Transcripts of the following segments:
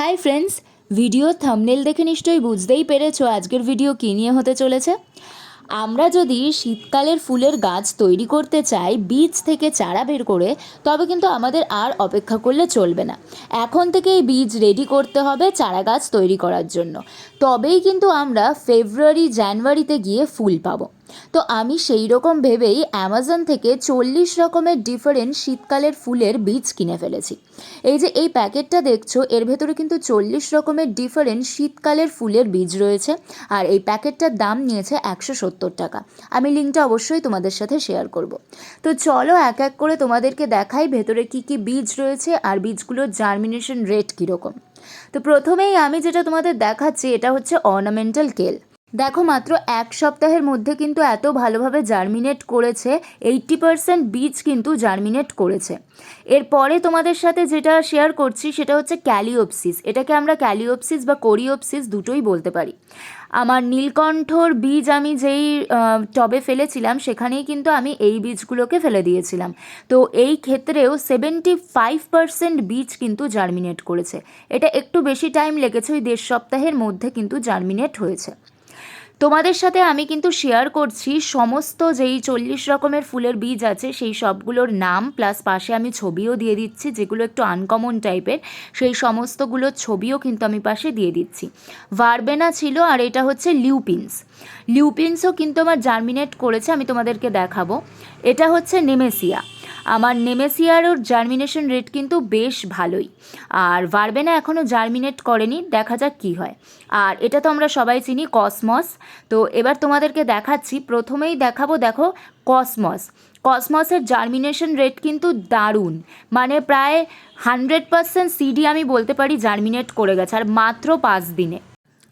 Hi friends video thumbnail দেখে নিশ্চয়ই বুঝতেই পেরেছ আজকের ভিডিও কী নিয়ে হতে চলেছে। আমরা যদি শীতকালের ফুলের গাছ তৈরি করতে চাই, বীজ থেকে চারা বের করে, তবে কিন্তু আমাদের আর অপেক্ষা করলে চলবে না। এখন থেকেই বীজ রেডি করতে হবে চারা গাছ তৈরি করার জন্য। তবেই কিন্তু আমরা ফেব্রুয়ারি জানুয়ারিতে গিয়ে ফুল পাবো। তো আমি সেই রকম ভেবেই অ্যামাজন থেকে চল্লিশ রকমের ডিফারেন্ট শীতকালের ফুলের বীজ কিনে ফেলেছি। এই যে এই প্যাকেটটা দেখছ, এর ভেতরে কিন্তু চল্লিশ রকমের ডিফারেন্ট শীতকালের ফুলের বীজ রয়েছে আর এই প্যাকেটটার দাম নিয়েছে একশো সত্তর টাকা। আমি লিঙ্কটা অবশ্যই তোমাদের সাথে শেয়ার করব। তো চলো এক এক করে তোমাদেরকে দেখাই ভেতরে কি কি বীজ রয়েছে আর বীজগুলোর জার্মিনেশন রেট কীরকম। তো প্রথমেই আমি যেটা তোমাদের দেখাচ্ছি, এটা হচ্ছে অর্নামেন্টাল কেল দেখো মাত্র এক সপ্তাহের মধ্যে কিন্তু এত ভালোভাবে জার্মিনেট করেছে, এইট্টি পারসেন্ট বীজ কিন্তু জার্মিনেট করেছে। এরপরে তোমাদের সাথে যেটা শেয়ার করছি সেটা হচ্ছে ক্যালিওপসিস। এটাকে আমরা ক্যালিওপসিস বা কোরিওপসিস দুটোই বলতে পারি। আমার নীলকণ্ঠর বীজ আমি যেই টবে ফেলেছিলাম, সেখানেই কিন্তু আমি এই বীজগুলোকে ফেলে দিয়েছিলাম। তো এই ক্ষেত্রেও সেভেন্টি ফাইভ পার্সেন্ট বীজ কিন্তু জার্মিনেট করেছে। এটা একটু বেশি টাইম লেগেছে, ওই দেড় সপ্তাহের মধ্যে কিন্তু জার্মিনেট হয়েছে। তোমাদের সাথে আমি কিন্তু শেয়ার করছি, সমস্ত যেই চল্লিশ রকমের ফুলের বীজ আছে, সেই সবগুলোর নাম প্লাস পাশে আমি ছবিও দিয়ে দিচ্ছি, যেগুলো একটু আনকমন টাইপের সেই সমস্তগুলোর ছবিও কিন্তু আমি পাশে দিয়ে দিচ্ছি। ভারবেনা ছিল, আর এটা হচ্ছে লিউপিন্স লিউপিন্সও কিন্তু আমার জার্মিনেট করেছে, আমি তোমাদেরকে দেখাবো। এটা হচ্ছে নেমেসিয়া আমার নেমেসিয়ারও জার্মিনেশন রেট কিন্তু বেশ ভালোই। আর ভারবেনা এখনও জার্মিনেট করেনি, দেখা যাক কী হয়। আর এটা তো আমরা সবাই চিনি, কসমস। তো এবার তোমাদেরকে দেখাচ্ছি, প্রথমেই দেখাবো, দেখো, কসমস। কসমসের জার্মিনেশন রেট কিন্তু দারুণ। মানে প্রায় হান্ড্রেড পার্সেন্ট সিডি আমি বলতে পারি জার্মিনেট করে গেছে, আর মাত্র পাঁচ দিনে।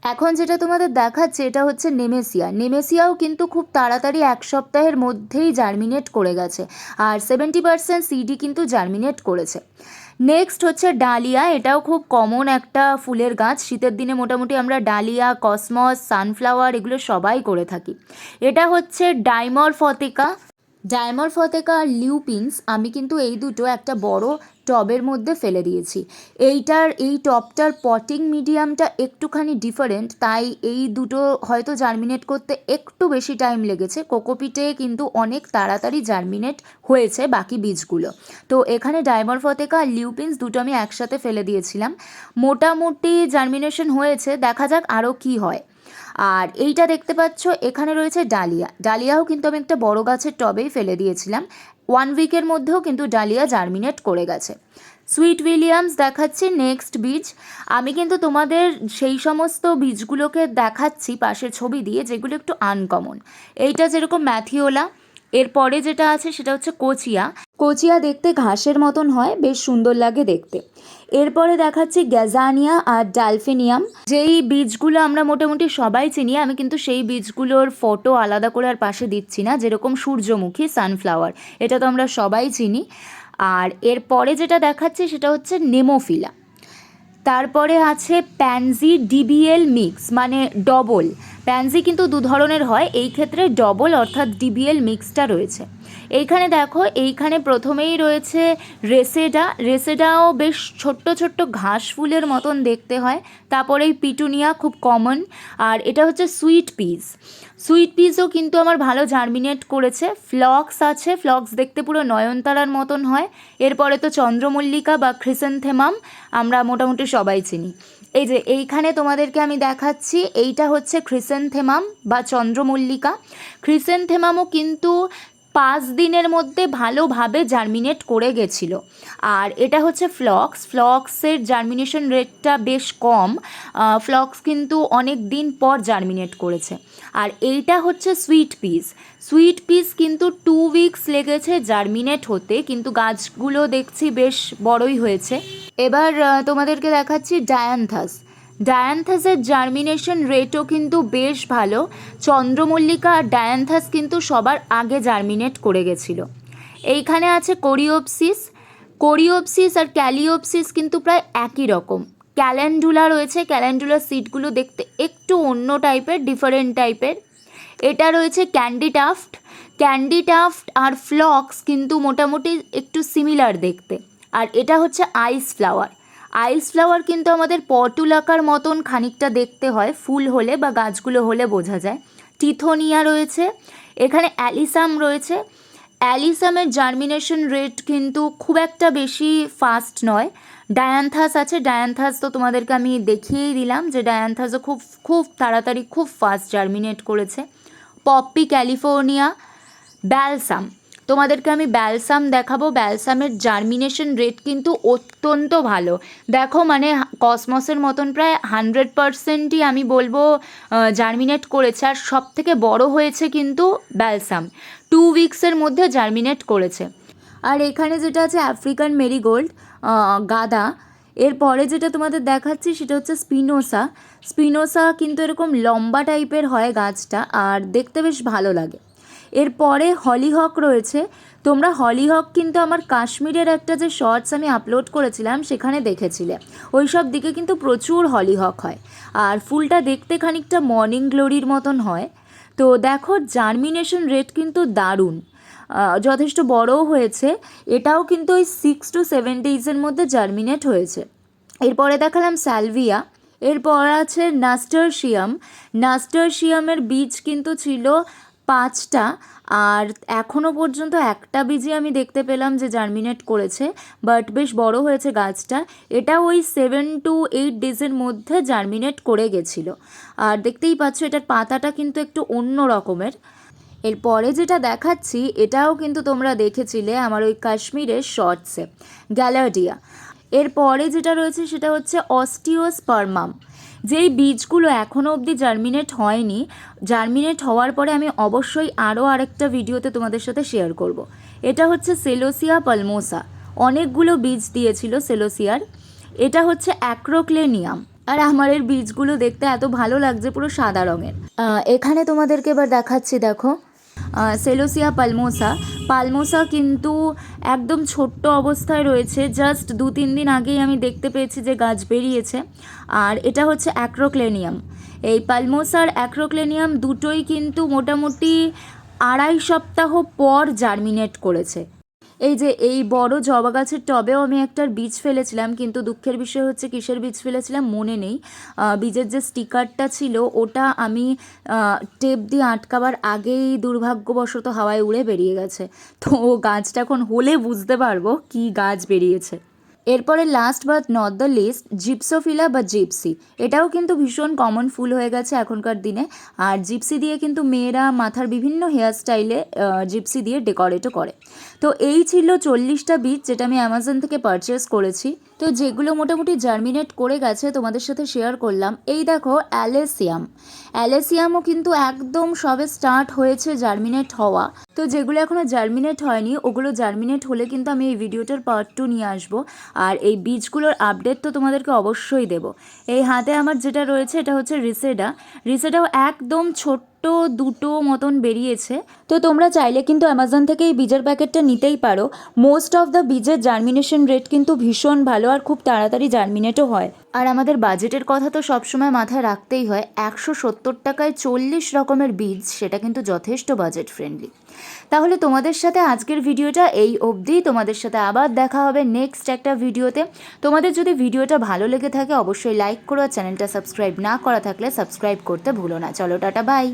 এখন যেটা তোমাদের দেখাচ্ছে, এটা হচ্ছে নেমেসিয়া। নেমেসিয়াও কিন্তু খুব তাড়াতাড়ি এক সপ্তাহের মধ্যেই জার্মিনেট করে গেছে আর সেভেন্টি পার্সেন্ট সিডি কিন্তু জার্মিনেট করেছে। নেক্সট হচ্ছে ডালিয়া, এটাও খুব কমন একটা ফুলের গাছ। শীতের দিনে মোটামুটি আমরা ডালিয়া, কসমস, সানফ্লাওয়ার এগুলো সবাই করে থাকি। এটা হচ্ছে ডাইমর ফতেকা ডায়মর ফতেকা আর লিউপিন্স আমি কিন্তু এই দুটো একটা বড় টবের মধ্যে ফেলে দিয়েছি। এইটার, এই টবটার পটিং মিডিয়ামটা একটুখানি ডিফারেন্ট তাই এই দুটো হয়তো জার্মিনেট করতে একটু বেশি টাইম লেগেছে। কোকোপিটে কিন্তু অনেক তাড়াতাড়ি জার্মিনেট হয়েছে বাকি বীজগুলো। তো এখানে ডায়মর ফতেকা আর লিউপিন্স দুটো আমি একসাথে ফেলে দিয়েছিলাম। মোটামুটি জার্মিনেশন হয়েছে, দেখা যাক আরও কী হয়। আর এইটা দেখতে পাচ্ছ, এখানে রয়েছে ডালিয়া। ডালিয়াও কিন্তু আমি একটা বড় গাছের টবেই ফেলে দিয়েছিলাম। ওয়ান উইকের মধ্যেও কিন্তু ডালিয়া জার্মিনেট করে গেছে। সুইট উইলিয়ামস দেখাচ্ছি নেক্সট বীজ আমি কিন্তু তোমাদের সেই সমস্ত বীজগুলোকে দেখাচ্ছি, পাশের ছবি দিয়ে, যেগুলো একটু আনকমন এইটা যেরকম ম্যাথিওলা এরপরে যেটা আছে সেটা হচ্ছে কোচিয়া। কোচিয়া দেখতে ঘাসের মতন হয়, বেশ সুন্দর লাগে দেখতে। এরপরে দেখাচ্ছি গ্যাজানিয়া আর ডালফিনিয়াম। যেই বীজগুলো আমরা মোটামুটি সবাই চিনি, আমি কিন্তু সেই বীজগুলোর ফটো আলাদা করে আর পাশে দিচ্ছি না। যেরকম সূর্যমুখী সানফ্লাওয়ার এটা তো আমরা সবাই চিনি। আর এরপরে যেটা দেখাচ্ছি সেটা হচ্ছে নেমোফিলা। তারপরে আছে প্যানজি ডিবিএল মিক্স মানে ডবল। প্যানজি কিন্তু দু ধরনের হয়, এই ক্ষেত্রে ডবল অর্থাৎ ডিবিএল মিক্সটা রয়েছে। এইখানে দেখো, এইখানে প্রথমেই রয়েছে রেসেডা। রেসেডাও বেশ ছোট্ট ছোট্ট ঘাস ফুলের মতন দেখতে হয়। তারপরেই পিটুনিয়া খুব কমন আর এটা হচ্ছে সুইট পিস সুইট পিসও কিন্তু আমার ভালো জার্মিনেট করেছে। ফ্লক্স আছে ফ্লক্স দেখতে পুরো নয়নতারার মতন হয়। এরপরে তো চন্দ্রমল্লিকা বা ক্রিসেন্থেমাম আমরা মোটামুটি সবাই চিনি। এই যে এইখানে তোমাদেরকে আমি দেখাচ্ছি, এইটা হচ্ছে ক্রিসেন্থেমাম বা চন্দ্রমল্লিকা। ক্রিসেন্থেমামও কিন্তু পাঁচ দিনের মধ্যে ভালোভাবে জার্মিনেট করে গেছিল। আর এটা হচ্ছে ফ্লক্স। ফ্লক্সের জার্মিনেশন রেটটা বেশ কম। ফ্লক্স কিন্তু অনেক দিন পর জার্মিনেট করেছে। আর এইটা হচ্ছে সুইট পিস। সুইট পিস কিন্তু টু উইকস লেগেছে জার্মিনেট হতে, কিন্তু গাছগুলো দেখছি বেশ বড়ই হয়েছে। এবার তোমাদেরকে দেখাচ্ছি ডায়ান্থাস। ডায়ান্থাসের জার্মিনেশন রেটও কিন্তু বেশ ভালো। চন্দ্রমল্লিকা আর ডায়ান্থাস কিন্তু সবার আগে জার্মিনেট করে গেছিল। এইখানে আছে কোরিওপসিস। কোরিওপসিস আর ক্যালিওপসিস কিন্তু প্রায় একই রকম। ক্যালেন্ডুলা রয়েছে। ক্যালেন্ডুলার সিটগুলো দেখতে একটু অন্য টাইপের, ডিফারেন্ট টাইপের। এটা রয়েছে ক্যান্ডি টাফট ক্যান্ডি টাফট আর ফ্লক্স কিন্তু মোটামুটি একটু সিমিলার দেখতে। আর এটা হচ্ছে আইস ফ্লাওয়ার। আইস ফ্লাওয়ার কিন্তু আমাদের পটুলাকার মতন খানিকটা দেখতে হয়, ফুল হলে বা গাছগুলো হলে বোঝা যায়। টিথোনিয়া রয়েছে, এখানে অ্যালিসাম রয়েছে। অ্যালিসামের জার্মিনেশন রেট কিন্তু খুব একটা বেশি ফাস্ট নয়। ডায়ান্থাস আছে, ডায়ান্থাস তো তোমাদেরকে আমি দেখিয়েই দিলাম যে ডায়ান্থাসও খুব খুব তাড়াতাড়ি খুব ফাস্ট জার্মিনেট করেছে। Poppy California, balsam. তোমাদেরকে আমি ব্যালসাম দেখাবো। ব্যালসামের জার্মিনেশন রেট কিন্তু অত্যন্ত ভালো। দেখো মানে কসমসের মতন প্রায় হান্ড্রেড পারসেন্টই আমি বলব জার্মিনেট করেছে। আর সব থেকে বড় হয়েছে কিন্তু ব্যালসাম টু উইক্সের মধ্যে জার্মিনেট করেছে। আর এখানে যেটা আছে আফ্রিকান মেরিগোল্ড গাদা। এরপরে যেটা তোমাদের দেখাচ্ছি সেটা হচ্ছে স্পিনোসা স্পিনোসা কিন্তু এরকম লম্বা টাইপের হয় গাছটা, আর দেখতে বেশ ভালো লাগে। এরপরে হলিহক রয়েছে। তোমরা হলিহক কিন্তু আমার কাশ্মীরের একটা যে শর্টস আমি আপলোড করেছিলাম, সেখানে দেখেছিলে। ওই সব দিকে কিন্তু প্রচুর হলিহক হয়। আর ফুলটা দেখতে খানিকটা মর্নিং গ্লোরির মতন হয়। তো দেখো জার্মিনেশন রেট কিন্তু দারুণ। যথেষ্ট বড়ও হয়েছে। এটাও কিন্তু ওই সিক্স টু সেভেন ডেইজের মধ্যে জার্মিনেট হয়েছে। এরপরে দেখালাম স্যালভিয়া এরপর আছে নাস্টারশিয়াম নাস্টারশিয়ামের বীজ কিন্তু ছিল পাঁচটা, আর এখনও পর্যন্ত একটা বীজই আমি দেখতে পেলাম যে জার্মিনেট করেছে, বাট বেশ বড় হয়েছে গাছটা। এটা ওই সেভেন টু এইট ডেজের মধ্যে জার্মিনেট করে গেছিল। আর দেখতেই পাচ্ছ, এটার পাতাটা কিন্তু একটু অন্য রকমের। এরপরে যেটা দেখাচ্ছি, এটাও কিন্তু তোমরা দেখেছিলে আমার ওই কাশ্মীরের শর্টসে গ্যালার্ডিয়া এরপরে যেটা রয়েছে, সেটা হচ্ছে অস্টিওস্পার্মাম যেই বীজগুলো এখনও অবধি জার্মিনেট হয়নি জার্মিনেট হওয়ার পরে আমি অবশ্যই আরও আরেকটা ভিডিওতে তোমাদের সাথে শেয়ার করব। এটা হচ্ছে সেলোসিয়া পালমোসা অনেকগুলো বীজ দিয়েছিল সেলোসিয়ার এটা হচ্ছে অ্যাক্রোক্লেনিয়াম আর আমার এর বীজগুলো দেখতে এত ভালো লাগছে পুরো সাদা রঙের। এখানে তোমাদেরকে এবার দেখাচ্ছি, দেখো। সেলোসিয়া পালমোসা পালমোসা কিন্তু একদম ছোট্ট অবস্থায় রয়েছে। জাস্ট দু, তিন দিন আগেই আমি দেখতে পেয়েছি যে গাছ বেরিয়েছে। আর এটা হচ্ছে অ্যাক্রোক্লেনিয়াম এই পালমোসার অ্যাক্রোক্লেনিয়াম দুটোই কিন্তু মোটামুটি আড়াই সপ্তাহ পর জার্মিনেট করেছে। এই যে এই বড় জবা গাছের টবেও আমি একটার বীজ ফেলেছিলাম, কিন্তু দুঃখের বিষয় হচ্ছে কিসের বীজ ফেলেছিলাম মনে নেই। বীজের যে স্টিকারটা ছিল, ওটা আমি টেপ দিয়ে আটকাবার আগেই দুর্ভাগ্যবশত হাওয়ায় উড়ে বেরিয়ে গেছে। তো গাছটা এখন হলে বুঝতে পারব কি গাছ বেরিয়েছে। এরপরে last but not the least gypsophila বা জিপসি এটাও কিন্তু ভীষণ কমন ফুল হয়ে গেছে এখনকার দিনে। আর জিপসি দিয়ে কিন্তু মেয়েরা মাথার বিভিন্ন হেয়ার স্টাইলে জিপসি দিয়ে ডেকোরেটও করে। তো এই ছিল চল্লিশটা বীজ যেটা আমি অ্যামাজন থেকে পারচেস করেছি। তো যেগুলো মোটামুটি জার্মিনেট করে গেছে, তোমাদের সাথে শেয়ার করলাম। এই দেখো অ্যালেসিয়াম অ্যালেসিয়ামও কিন্তু একদম সবে স্টার্ট হয়েছে জার্মিনেট হওয়া। তো যেগুলো এখনও জার্মিনেট হয়নি, ওগুলো জার্মিনেট হলে কিন্তু আমি এই ভিডিওটার পার্ট টু নিয়ে আসব। আর এই বীজগুলোর আপডেট তো তোমাদেরকে অবশ্যই দেব। এই হাতে আমার যেটা রয়েছে, এটা হচ্ছে রিসেডা রিসেডাও একদম ছোট্ট দুটো মতন বেরিয়েছে। তো তোমরা চাইলে কিন্তু অ্যামাজন থেকে এই বীজের প্যাকেটটা নিতেই পারো। মোস্ট অফ দ্য বীজের জার্মিনেশন রেট কিন্তু ভীষণ ভালো আর খুব তাড়াতাড়ি জার্মিনেটও হয়। আর আমাদের বাজেটের কথা তো সবসময় মাথায় রাখতেই হয়, একশো সত্তর টাকায় চল্লিশ রকমের বীজ, সেটা কিন্তু যথেষ্ট বাজেট ফ্রেন্ডলি তাহলে তোমাদের সাথে আজকের ভিডিওটা এই অবধি। তোমাদের সাথে আবার দেখা হবে নেক্সট একটা ভিডিওতে। তোমাদের যদি ভিডিওটা ভালো লেগে থাকে, অবশ্যই লাইক করো চ্যানেলটা সাবস্ক্রাইব না করা থাকলে সাবস্ক্রাইব করতে ভুলো না। চলো, টাটা বাই